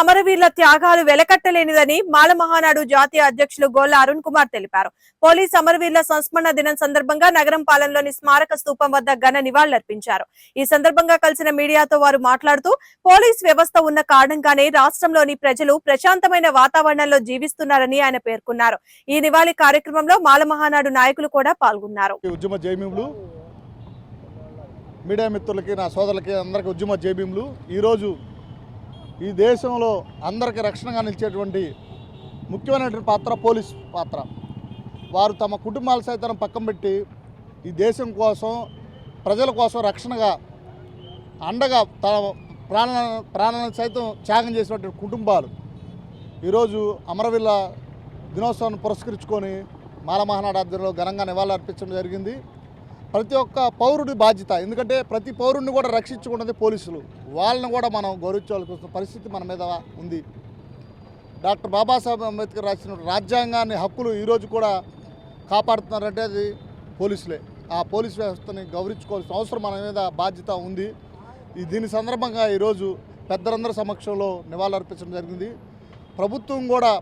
అమరవీరుల త్యాగాలు వెలకట్టలేనిదని మాల మహానాడు జాతీయ అధ్యక్షులు గోల్ల అరుణ్ కుమార్ తెలిపారు. పోలీస్ అమరవీరుల సంస్మరణ దినం సందర్భంగా నగరం పాలనలోని స్మారక స్థూపం వద్ద ఘన నివాళులర్పించారు. ఈ సందర్భంగా కలిసిన మీడియాతో వారు మాట్లాడుతూ పోలీస్ వ్యవస్థ ఉన్న కారణంగానే రాష్ట్రంలోని ప్రజలు ప్రశాంతమైన వాతావరణంలో జీవిస్తున్నారని ఆయన పేర్కొన్నారు. ఈ నివాళి కార్యక్రమంలో మాల మహానాడు నాయకులు కూడా పాల్గొన్నారు. మీడియా మిత్రులకి నా సోదరులకి అందరికీ ఉద్యమ జేబీములు ఈరోజు ఈ దేశంలో అందరికీ రక్షణగా నిలిచేటువంటి ముఖ్యమైనటువంటి పాత్ర పోలీస్ పాత్ర. వారు తమ కుటుంబాల సైతం పక్కన పెట్టి ఈ దేశం కోసం ప్రజల కోసం రక్షణగా అండగా తన ప్రాణ ప్రాణాలను సైతం త్యాగం చేసినటువంటి కుటుంబాలు. ఈరోజు అమరవీళ్ళ దినోత్సవాన్ని పురస్కరించుకొని మాలమహానాడు ఆధ్వర్యంలో ఘనంగా నివాళులు అర్పించడం జరిగింది. ప్రతి ఒక్క పౌరుడి బాధ్యత. ఎందుకంటే ప్రతి పౌరుడిని కూడా రక్షించుకున్నది పోలీసులు. వాళ్ళని కూడా మనం గౌరవించవలసిన పరిస్థితి మన మీద ఉంది. డాక్టర్ బాబాసాహెబ్ అంబేద్కర్ రాసిన రాజ్యాంగాన్ని హక్కులు ఈరోజు కూడా కాపాడుతున్నారంటే అది పోలీసులే. ఆ పోలీస్ వ్యవస్థని గౌరవించుకోవాల్సిన అవసరం మన మీద బాధ్యత ఉంది. ఈ దీని సందర్భంగా ఈరోజు పెద్దలందరి సమక్షంలో నివాళులర్పించడం జరిగింది. ప్రభుత్వం కూడా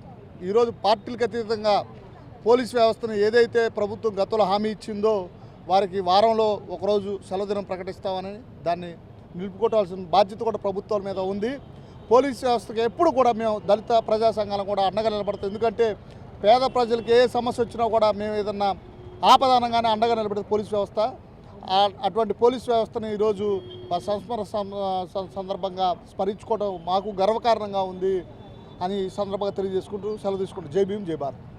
ఈరోజు పార్టీలకు అతీతంగా పోలీస్ వ్యవస్థను ఏదైతే ప్రభుత్వం గతంలో హామీ ఇచ్చిందో వారికి వారంలో ఒకరోజు సెలవుదినం ప్రకటిస్తామని దాన్ని నిలుపుకోవాల్సిన బాధ్యత కూడా ప్రభుత్వాల మీద ఉంది. పోలీస్ వ్యవస్థకి ఎప్పుడు కూడా మేము దళిత ప్రజా సంఘాలను కూడా అండగా నిలబడతాం. ఎందుకంటే పేద ప్రజలకు ఏ సమస్య వచ్చినా కూడా మేము ఏదన్నా ఆపదానంగానే అండగా నిలబడేది పోలీస్ వ్యవస్థ. అటువంటి పోలీస్ వ్యవస్థను ఈరోజు సంస్మరణ సం- సందర్భంగా స్మరించుకోవడం మాకు గర్వకారణంగా ఉంది అని ఈ సందర్భంగా తెలియజేసుకుంటూ సెలవు తీసుకుంటూ జై భీం జై భారత్.